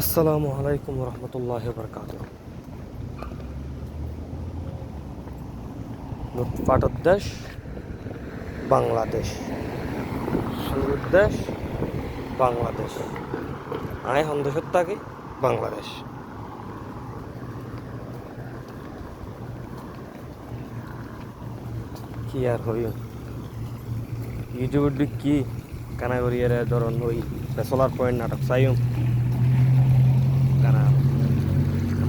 আসসালামু আলাইকুম রহমতুল্লাহ বরকাত লুটপাটের দেশ, বাংলাদেশ। শুরুর দেশ, বাংলাদেশ। আয় সন্দেশের থাকি বাংলাদেশ। কি আর হই ইউটিউবের দিক কি? কানাগরিয়ার ধরন ওই সোলার পয়েন্ট নাটক চাইম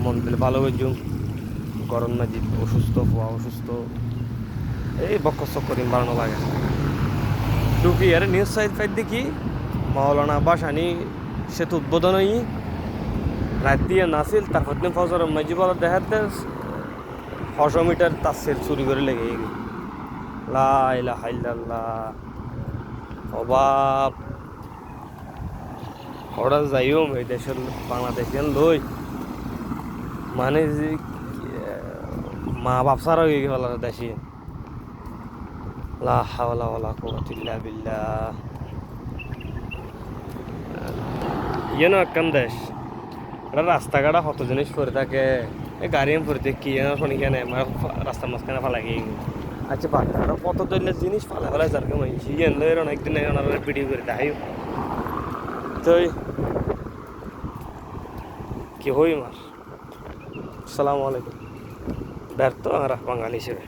মন দিলে ভালো হয়ে যাম গরম মাঝি অসুস্থ হওয়া অসুস্থ। এই বক্ক চক্করিম বাড়ানো লাগে। টুকি আরে নিউজ সাইড ফাইড দেখি। মাওলানা বাসানি সেতু উদ্বোধন হই রাত দিয়ে নাছিল তারপর দিন ফজর মাঝি বলা দেখাতে ছশো মিটার তার সেল চুরি করে লেগে গেল। লাইলা হাইল্লাল্লাহ অভাব ওরা যাইও এই দেশের বাংলাদেশের লই। মানে যে মা বাপ সারা হয়ে গেল দেশে? লা হাওলা ওয়ালা কুওয়াতা ইল্লা বিল্লাহ। ইয়ে না একখান দেশ। এটা রাস্তাঘাটা কত জিনিস পরে থাকে। এই গাড়ি থাকে, কি শুনি কেন আমার রাস্তার মাঝখানে ফালা গিয়ে আচ্ছা বাচ্চারা কত ধরনের জিনিস ফালা ফেলা যার কেমন ইয়ে এর অনেকদিন ওনারা ভিডিও করে দেখাই। তো কি হই মার? আসসালামু আলাইকুম। ব্যর্থ আর বাঙালি হিসেবে।